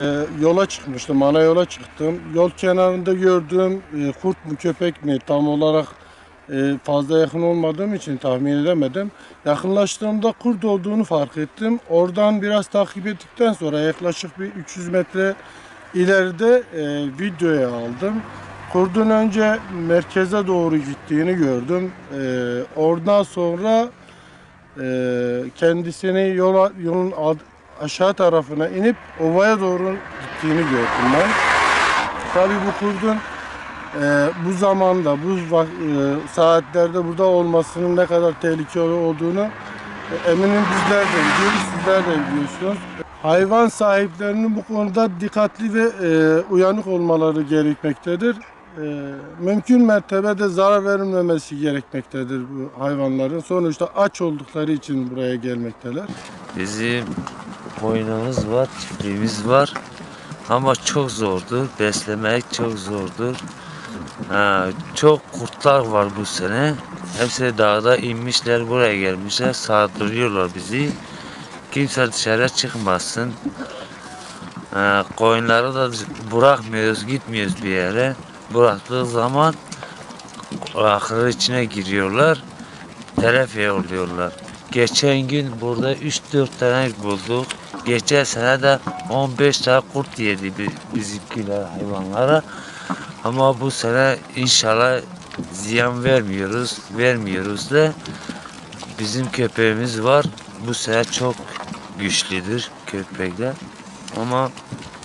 Ee, yola çıkmıştım, ana yola çıktım. Yol kenarında gördüğüm e, kurt mu köpek mi tam olarak e, fazla yakın olmadığım için tahmin edemedim. Yakınlaştığımda kurt olduğunu fark ettim. Oradan biraz takip ettikten sonra yaklaşık bir 300 metre ileride e, videoya aldım. Kurdun önce merkeze doğru gittiğini gördüm. E, oradan sonra e, kendisini yola, yolun ad- aşağı tarafına inip ovaya doğru gittiğini gördüm ben. Tabii bu kurdun e, bu zamanda, bu e, saatlerde burada olmasının ne kadar tehlikeli olduğunu e, eminim bizler de biliyoruz, sizler de biliyorsunuz. Hayvan sahiplerinin bu konuda dikkatli ve e, uyanık olmaları gerekmektedir. E, mümkün mertebede zarar verilmemesi gerekmektedir bu hayvanların. Sonuçta aç oldukları için buraya gelmekteler. Bizim koyunumuz var, çiftliğimiz var. Ama çok zordur. Beslemek çok zordur. Ha, çok kurtlar var bu sene. Hepsi dağda inmişler buraya gelmişler. Sardırıyorlar bizi. Kimse dışarı çıkmasın. Ha, koyunları da bırakmıyoruz, gitmiyoruz bir yere. Bıraktığı zaman ahır içine giriyorlar. Telef oluyorlar. Geçen gün burada 3-4 tane bulduk. Geçen sene de 15 tane kurt yedi bi- bizimkiler hayvanlara. Ama bu sene inşallah ziyan vermiyoruz. Vermiyoruz da bizim köpeğimiz var. Bu sene çok güçlüdür köpekler. Ama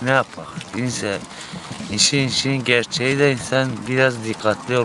ne yapak? İnsan, işin işin gerçeği de insan biraz dikkatli olmalı.